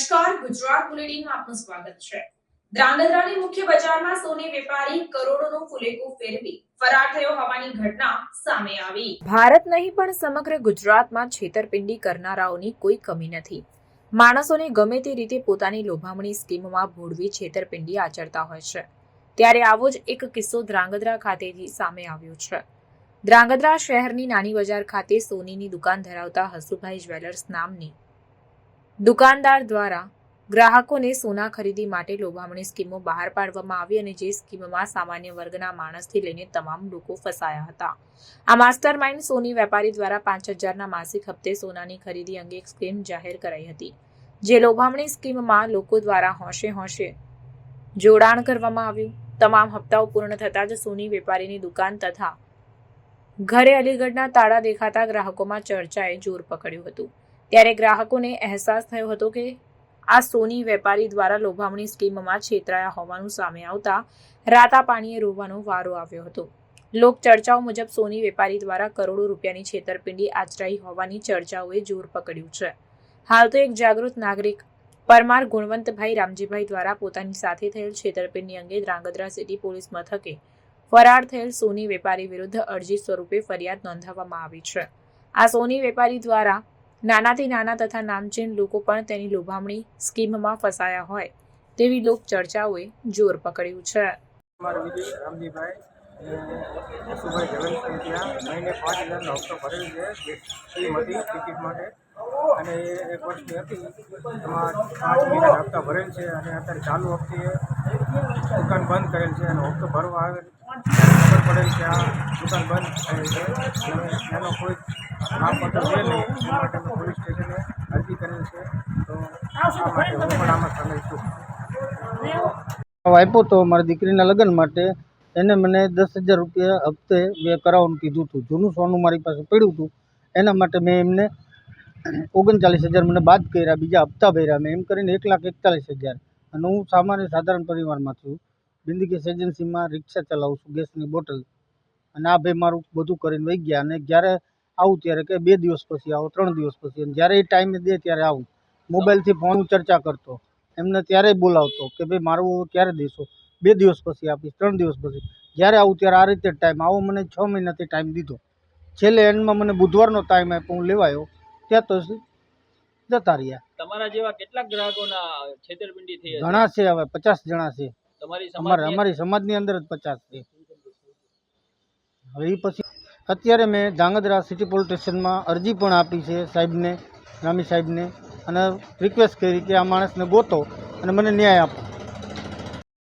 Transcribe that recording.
નમસ્કાર, ગુજરાત બુલેટિનમાં આપનું સ્વાગત છે. ધ્રાંગધ્રાની મુખ્ય બજારમાં સોને વેપારી કરોડોનો ફુલેકો ફેરવી ભારત નહીં, પણ સમગ્ર ગુજરાતમાં છેતરપિંડી કરનારાઓની કોઈ કમી નથી. માણસોને ગમે તે રીતે પોતાની લોભામણી સ્કીમમાં ભોળવી છેતરપિંડી આચરતા હોય છે. ત્યારે આવો જ એક કિસ્સો ધ્રાંગધ્રા ખાતેથી સામે આવ્યો છે. ધ્રાંગધ્રા શહેરની નાની બજાર ખાતે સોનીની દુકાન ધરાવતા હસુભાઈ જ્વેલર્સ નામની દુકાનદાર દ્વારા ગ્રાહકોને સોના ખરીદી માટે લોભામણી સ્કીમો બહાર પાડવામાં આવી અને જે સ્કીમમાં સામાન્ય વર્ગના માણસથી લઈને તમામ લોકો ફસાયા હતા. આ માસ્ટર માઇન્ડ સોની વેપારી દ્વારા પાંચ હજારના માસિક હપ્તે સોનાની ખરીદી અંગે એક સ્કીમ જાહેર કરાઈ હતી. જે લોભામણી સ્કીમમાં લોકો દ્વારા હોંશે હોંશે જોડાણ કરવામાં આવ્યું. તમામ હપ્તાઓ પૂર્ણ થતાં જ સોની વેપારીની દુકાન તથા ઘરે અલીગઢના તાળા દેખાતા ગ્રાહકોમાં ચર્ચાએ જોર પકડ્યું હતું. ત્યારે ગ્રાહકોને અહેસાસ થયો હતો કે આ સોની વેપારી દ્વારા લોભામણી સ્કીમમાં છેતરાયા હોવાનું સામે આવતા રાતા પાણીએ રોવાનો વારો આવ્યો હતો. લોક ચર્ચાઓ મુજબ સોની વેપારી દ્વારા કરોડો રૂપિયાની છેતરપિંડી આચરાઈ હોવાની ચર્ચાઓએ જોર પકડ્યું છે. હાલ તો એક જાગૃત નાગરિક પરમાર ગુણવંતભાઈ રામજીભાઈ દ્વારા પોતાની સાથે થયેલ છેતરપિંડી અંગે ધ્રાંગધ્રા સિટી પોલીસ મથકે ફરાર થયેલ સોની વેપારી વિરુદ્ધ અરજી સ્વરૂપે ફરિયાદ નોંધાવવામાં આવી છે. આ સોની વેપારી દ્વારા નાનાથી નાના તથા નામચીન લોકો પણ તેની લોભામણી સ્કીમમાં ફસાયા હોય તેવી લોક ચર્ચાઓએ જોર પકડ્યું છે. પાંચ હજારનો હપ્તો ભરેલ છે. અને એ એક વર્ષની હતી. એમાં પાંચ મહિના હપ્તા ભરેલ છે અને અત્યારે ચાલુ હપ્તે દુકાન બંધ કરેલ છે અને હપ્તો ભરવા આવે પડેલ છે આ દુકાન બંધ થયેલ છે. અને એનો કોઈ એ માટે મેં પોલીસ સ્ટેશને અરજી કરેલ છે. તો આ આપ્યો તો મારી દીકરીના લગ્ન માટે. એને મને દસ હજાર રૂપિયા હપ્તે મેં કરાવવાનું કીધું હતું. જૂનું સોનું મારી પાસે પડ્યું હતું. એના માટે મેં એમને ઓગણચાલીસ હજાર મને બાદ કર્યા, બીજા હપ્તા ભર્યા. મેં એમ કરીને એક લાખ એકતાલીસ હજાર. અને હું સામાન્ય સાધારણ પરિવારમાં છું. બિંદી ગેસ એજન્સીમાં રિક્ષા ચલાવું છું, ગેસની બોટલ. અને આ ભાઈ મારું બધું કરીને વહી ગયા. અને જ્યારે આવું ત્યારે કે બે દિવસ પછી આવો ત્રણ દિવસ પછી. અને જ્યારે એ ટાઈમે દે ત્યારે આવું. મોબાઈલથી ફોન ચર્ચા કરતો. એમને ત્યારે બોલાવતો કે ભાઈ મારું ક્યારે દેશો? બે દિવસ પછી આપીશ ત્રણ દિવસ પછી. જ્યારે આવું ત્યારે આ રીતે ટાઈમ આવો મને છ મહિનાથી ટાઈમ દીધો. છેલ્લે એન્ડમાં મને બુધવારનો ટાઈમ આપ્યો હું લેવાયો. ત્યાં તો જતા રહ્યા. તમારા જેવા કેટલાક ગ્રાહકોના છેતરપિંડી થઈ ઘણા છે હવે પચાસ જણા છે. તમારી અમારે અમારી સમાજની અંદર જ પચાસ છે. હવે એ પછી અત્યારે મેં ધાંગધ્રા સિટી પોલીસ સ્ટેશનમાં અરજી પણ આપી છે સાહેબને રામી સાહેબને, અને રિક્વેસ્ટ કરી કે આ માણસને ગોતો અને મને ન્યાય આપો.